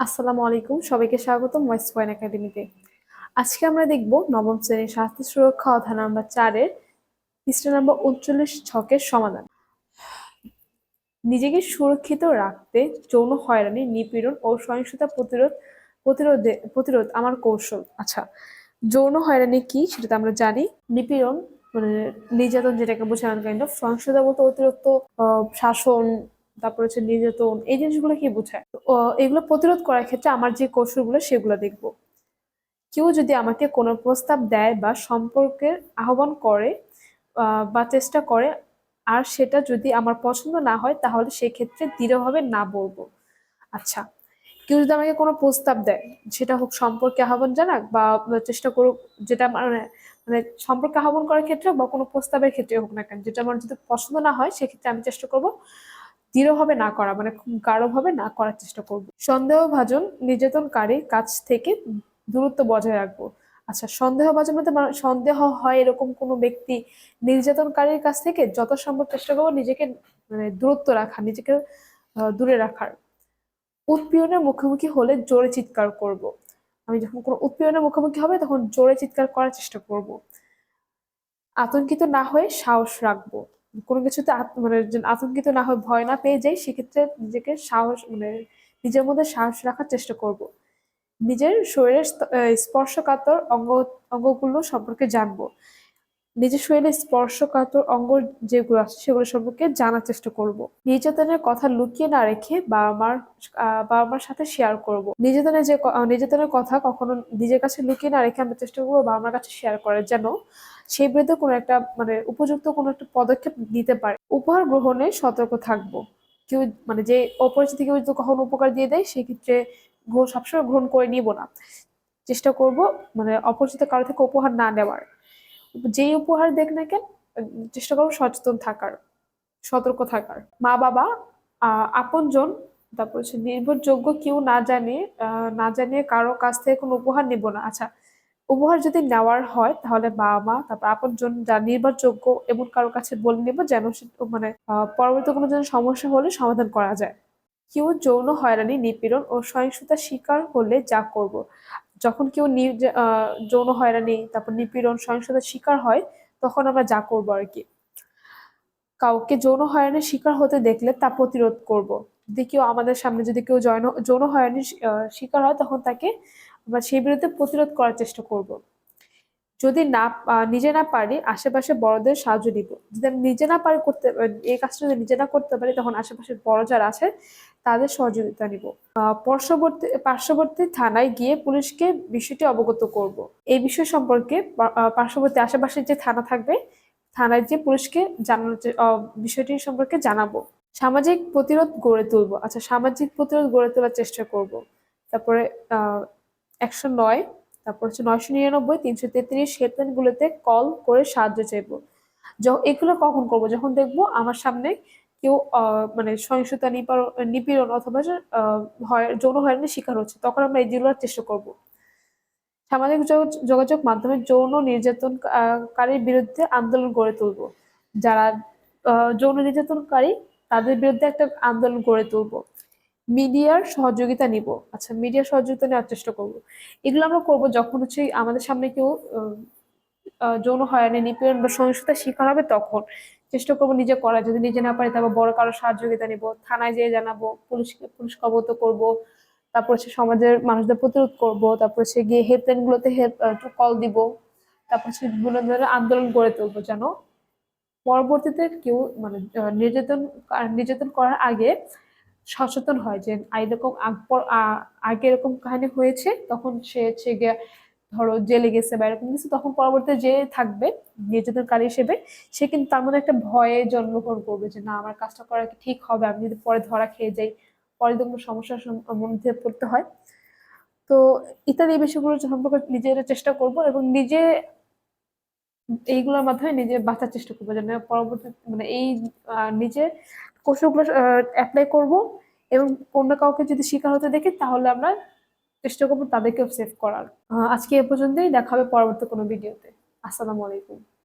আসসালামু আলাইকুম। সবাইকে স্বাগতম ওয়েস্ট পয়েন্ট একাডেমিতে আজকে আমরা দেখব নবম শ্রেণির স্বাস্থ্য সুরক্ষা অধ্যায় নাম্বার চারের পৃষ্ঠা নাম্বার উনচল্লিশ ছকের সমাধান। নিজেকে সুরক্ষিত রাখতে যৌন হয়রানি, নিপীড়ন ও সহিংসতা প্রতিরোধ, প্রতিরোধে, প্রতিরোধ আমার কৌশল। আচ্ছা যৌন হয়রানি কি সেটা তো আমরা জানি। নিপীড়ন মানে নির্যাতন যেটাকে বোঝানো কাইন্ড অফ সহিংসতা বলতে অতিরিক্ত শাসন তারপর হচ্ছে নির্যাতন এই জিনিসগুলো কি বোঝায়? এগুলো প্রতিরোধ করার ক্ষেত্রে আমার যে কৌশলগুলো সেগুলো দেখব। কেউ যদি আমাকে কোনো প্রস্তাব দেয় বা সম্পর্কের আহ্বান করে বা চেষ্টা করে, আর সেটা যদি আমার পছন্দ না হয়, তাহলে সেক্ষেত্রে দৃঢ়ভাবে না বলব। আচ্ছা কেউ যদি আমাকে কোনো প্রস্তাব দেয়, সেটা হোক সম্পর্কে আহ্বান জানাক বা চেষ্টা করুক, যেটা মানে মানে সম্পর্কে আহ্বান করার ক্ষেত্রে বা কোনো প্রস্তাবের ক্ষেত্রে হোক না কেন, যেটা আমার যদি পছন্দ না হয়, সেক্ষেত্রে আমি চেষ্টা করব দৃঢ়ভাবে না করা মানে গাঢ়ভাবে না করার চেষ্টা করব সন্দেহভাজন নির্যাতনকারীর কাছ থেকে দূরত্ব বজায় রাখব আচ্ছা সন্দেহভাজন মধ্যে মানে সন্দেহ হয় এরকম কোনো ব্যক্তি নির্যাতনকারীর কাছ থেকে যত সম্ভব চেষ্টা করব নিজেকে মানে দূরত্ব রাখা নিজেকে দূরে রাখার উৎপীড়নের মুখোমুখি হলে জোরে চিৎকার করব। আমি যখন কোনো উৎপীড়নের মুখোমুখি হবে তখন জোরে চিৎকার করার চেষ্টা করব। আতঙ্কিত না হয়ে সাহস রাখব কোনো কিছুতে মানে আতঙ্কিত না হয়ে, ভয় না পেয়ে যাই, সেক্ষেত্রে নিজেকে সাহস মানে নিজের মধ্যে সাহস রাখার চেষ্টা করব। নিজের শরীরের স্পর্শকাতর অঙ্গ, অঙ্গগুলো সম্পর্কে জানব নিজের শরীরে স্পর্শকাতর অঙ্গ যেগুলো আছে সেগুলো সম্পর্কে জানার চেষ্টা করব। নির্যাতনের কথা লুকিয়ে না রেখে বাবা মার বাবা মার সাথে শেয়ার করব। নির্যাতনের যে নির্যাতনের কথা কখনো নিজের কাছে লুকিয়ে না রেখে আমরা চেষ্টা করব বাবা মার কাছে শেয়ার করার যেন সেই বিরুদ্ধে কোনো একটা মানে উপযুক্ত কোনো একটা পদক্ষেপ নিতে পারে। উপহার গ্রহণে সতর্ক থাকব। কেউ মানে যে অপরিচিত কেউ যদি কখনো উপকার দিয়ে দেয়, সেক্ষেত্রে সবসময় গ্রহণ করে নিব না। চেষ্টা করব মানে অপরিচিত কারও থেকে উপহার না নেওয়ার। যেই উপহার দেখ না কেন, চেষ্টা করব সচেতন থাকার, সতর্ক থাকার। মা বাবা আপনজন, তারপর হচ্ছে নির্ভরযোগ্য কেউ না জানে না জানিয়ে কারও কাছ থেকে কোনো উপহার নিব না। আচ্ছা উপহার যদি নেওয়ার হয়, তাহলে বাবা মা, তারপর আপনজন যা নির্ভরযোগ্য এমন কারও কাছে বলে নিব যেন মানে পরবর্তী কোনো যেন সমস্যা হলে সমাধান করা যায়। কেউ যৌন হয়রানি, নিপীড়ন ও সহিংসতার শিকার হলে যা করব। যখন কেউ যৌন হয়রানি, তারপর নিপীড়ন, সহিংসতার শিকার হয়, তখন আমরা যা করব আর কি। কাউকে যৌন হয়রানির শিকার হতে দেখলে তা প্রতিরোধ করব। যদি কেউ আমাদের সামনে, যদি কেউ যৌন যৌন হয়রানির শিকার হয়, তখন তাকে আমরা সেই বিরুদ্ধে প্রতিরোধ করার চেষ্টা করব। যদি না নিজে না পারি, আশেপাশে বড়দের সাহায্য নিব যদি আমি নিজে না পারি করতে এই কাজটা যদি নিজে না করতে পারি, তখন আশেপাশের বড় যারা আছে, তাদের সহযোগিতা নিব। পার্শ্ববর্তী পার্শ্ববর্তী থানায় গিয়ে পুলিশকে বিষয়টি অবগত করব। এই বিষয় সম্পর্কে পার্শ্ববর্তী আশেপাশে যে থানা থাকবে, থানায় যে পুলিশকে জানানোর বিষয়টি সম্পর্কে জানাব। সামাজিক প্রতিরোধ গড়ে তুলবো। আচ্ছা সামাজিক প্রতিরোধ গড়ে তোলার চেষ্টা করব। তারপরে একশো নয় তারপর হচ্ছে নয়শো নিরানব্বই তিনশো তেত্রিশ হেল্পলাইন গুলোতে কল করে সাহায্য চাইব। এগুলো কখন করব? যখন দেখব আমার সামনে কেউ মানে সহিংসতা নিপীড়ন অথবা যৌন হয়রানির শিকার হচ্ছে তখন আমরা এইগুলোর চেষ্টা করব। সামাজিক যোগাযোগ মাধ্যমে যৌন নির্যাতন আহ, কারীর বিরুদ্ধে আন্দোলন গড়ে তুলব। যারা যৌন নির্যাতনকারী তাদের বিরুদ্ধে একটা আন্দোলন গড়ে তুলব। মিডিয়ার সহযোগিতা নিব। আচ্ছা মিডিয়ার সহযোগিতা নেওয়ার চেষ্টা করব। এগুলো আমরা করব যখন হচ্ছে আমাদের সামনে কেউ যৌন হয়রানি, নিপীড়ন বা সহিংসতার শিকার হবে তখন চেষ্টা করব নিজে করা যদি নিজে না পারি তারপর বড় কারও সহযোগিতা নিব, থানায় যেয়ে জানাব পুলিশকে পুলিশকে অবগত করব, তারপর হচ্ছে সমাজের মানুষদের প্রতিরোধ করব, তারপর হচ্ছে গিয়ে হেল্পলাইন গুলোতে হেল্প কল দিব, তারপর হচ্ছে বিভিন্ন ধরনের আন্দোলন গড়ে তুলবো যেন পরবর্তীতে কেউ মানে নির্যাতন নির্যাতন করার আগে সচেতন হয় যে এরকম আগে এরকম কাহিনী হয়েছে, তখন সে হচ্ছে গিয়ে ধরো জেলে গেছে বা এরকম কিছু, তখন পরবর্তী যে থাকবে নির্যাতনকারী হিসেবে, সে কিন্তু তার মধ্যে একটা ভয়ে জন্মগ্রহণ করবে যে, না, আমার কাজটা করা কি ঠিক হবে? আমি যদি পরে ধরা খেয়ে যাই, পরে যদি কোনো সমস্যার সম- মধ্যে পড়তে হয়। তো ইত্যাদি বিষয়গুলো সম্পর্কে নিজেরা চেষ্টা করব এবং নিজে এইগুলোর মাধ্যমে নিজে বাঁচার চেষ্টা করব, যেন পরবর্তী মানে এই নিজে কৌশলগুলো অ্যাপ্লাই করব এবং অন্য কাউকে যদি শিকার হতে দেখি, তাহলে আমরা চেষ্টা করব তাদেরকেও সেভ করার। আজকে এ পর্যন্তই, দেখা হবে পরবর্তী কোনো ভিডিওতে আসসালামু আলাইকুম।